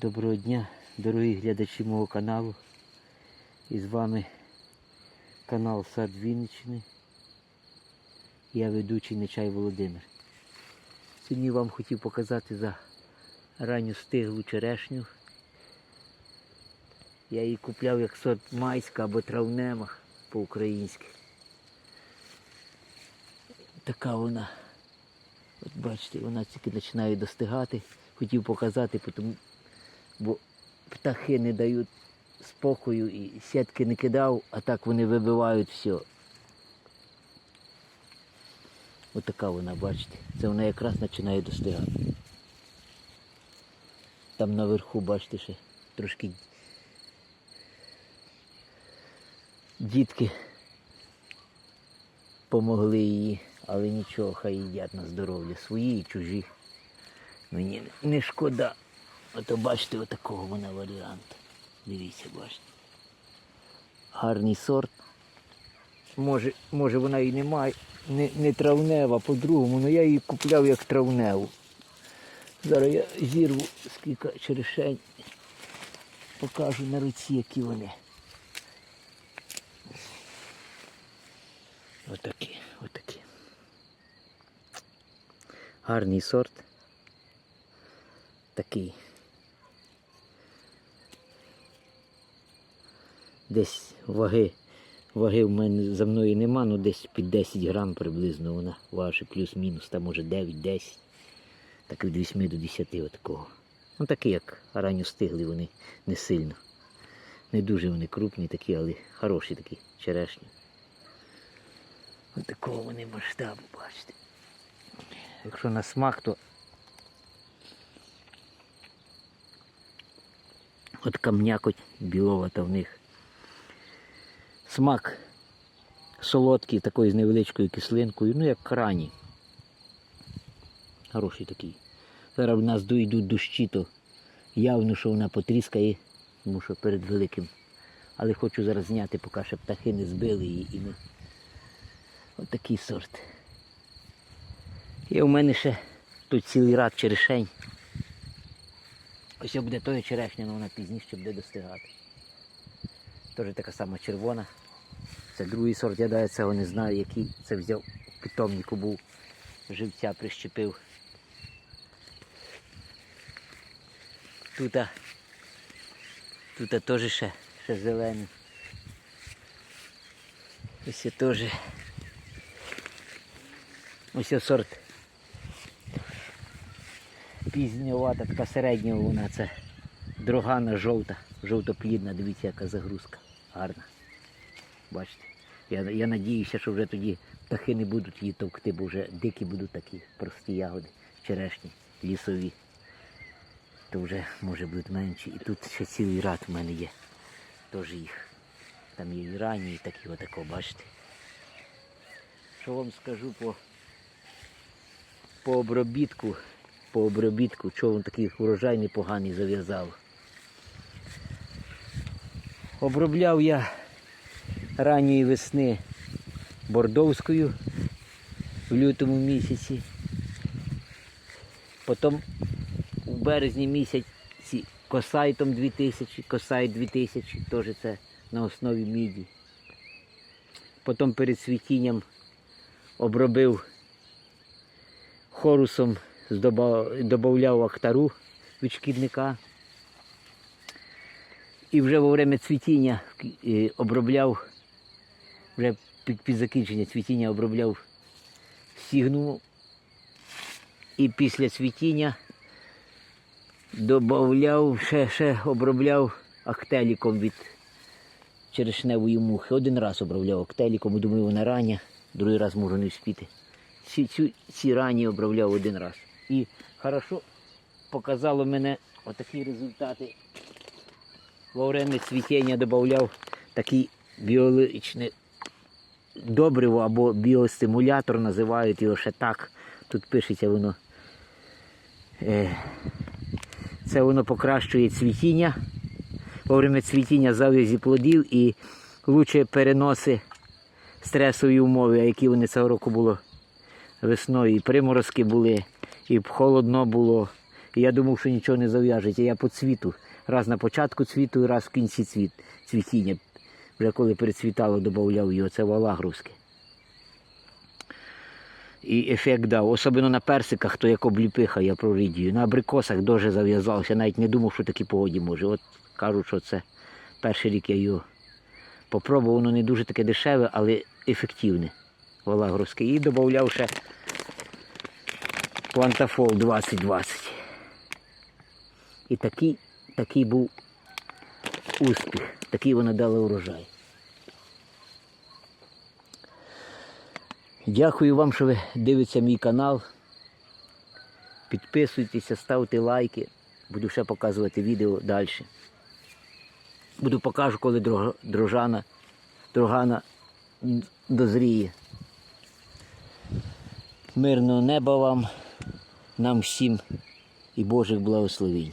Доброго дня, дорогі глядачі мого каналу. І з вами канал Сад Вінниччини. Я ведучий Нечай Володимир. Сьогодні вам хотів показати за ранню стиглу черешню. Я її купляв як сорт майська або травнема по-українськи. Така вона. От бачите, вона тільки починає достигати. Хотів показати, тому, бо птахи не дають спокою і сітки не кидав, а так вони вибивають все. Отака вона, бачите. Це вона якраз починає достигати. Там наверху, бачите, ще трошки дітки помогли її, але нічого, хай їдять на здоров'я свої і чужі. Мені не шкода. Ото бачите, отакого вона варіант. Дивіться, бачите. Гарний сорт. Може, може вона і не має, не, не травнева по-другому, але я її купляв як травневу. Зараз я зірву скільки черешень. Покажу на руці, які вони. Отакі, отакі. Гарний сорт. Такий. Десь ваги. Ваги в мене за мною нема, ну десь під 10 грам приблизно вона важить, плюс-мінус, там може 9-10. Так від 8 до 10 отакого. Ну такі, як ранньо стигли, вони не сильно. Не дуже вони крупні такі, але хороші такі черешні. Ось такого вони масштабу, бачите. Якщо на смак, то от камнякоть біловата в них. Смак солодкий, такою з невеличкою кислинкою, ну як крані. Хороший такий. Зараз в нас йдуть дощі, то явно, що вона потріскає, тому що перед великим. Але хочу зараз зняти, поки ще птахи не збили її і не. Ось такий сорт. І у мене ще тут цілий рад черешень. Ось буде той черешня, але вона пізніше буде достигати. Теж така сама червона. Це другий сорт, я навіть цього не знаю, який це взяв питомнику був, живця прищепив. Тут, тут теж ще, ще зелений. Ось теж. Ось сорт. Пізньовата, така середнього вона це дрогана жовта, жовтоплідна, дивіться, яка загрузка. Гарна. Бачите? Я, я надіюся, що вже тоді птахи не будуть її товкти, бо вже дикі будуть такі прості ягоди, черешні, лісові. То вже може будуть менші. І тут ще цілий ряд в мене є. Теж їх. Там є і ранні, і такі отако, бачите. Що вам скажу по, по обробітку, по обробітку, чого він такий урожай непоганий зав'язав. Обробляв я ранньої весни бордовською в лютому місяці. Потім у березні місяці косайтом 2000, косайт 2000, теж це на основі міді. Потім перед цвітінням обробив хорусом, додавав актару від шкідника. І вже во время цвітіння е, обробляв, вже під, закінчення цвітіння обробляв сігну. І після цвітіння додавав, ще, ще обробляв актеліком від черешневої мухи. Один раз обробляв актеліком, думаю, вона рання, другий раз можу не вспіти. Ці, ці, ці ранні обробляв один раз. І хорошо показало мене отакі результати во время цвітіння додавав такий біологічний добриво або біостимулятор, називають його ще так. Тут пишеться воно. Е, це воно покращує цвітіння. Во время цвітіння зав'язі плодів і лучше переноси стресові умови, які вони цього року було весною. І приморозки були, і холодно було, І я думав, що нічого не зав'яжеться. Я по цвіту. Раз на початку цвіту, і раз в кінці цвіт, цвітіння. Вже коли перецвітало, додавав його. Це валагровське. І ефект дав. Особливо на персиках, то як обліпиха я прорідію. На абрикосах дуже зав'язався. Навіть не думав, що такі погоді може. От кажуть, що це перший рік я його попробував. Воно не дуже таке дешеве, але ефективне. Валагровське. І додавав ще Квантафол 2020. І такий, такий був успіх. Такий вона дала урожай. Дякую вам, що ви дивитеся мій канал. Підписуйтеся, ставте лайки. Буду ще показувати відео далі. Буду покажу, коли дрожана, дрогана дозріє. Мирного неба вам, нам всім і Божих благословень.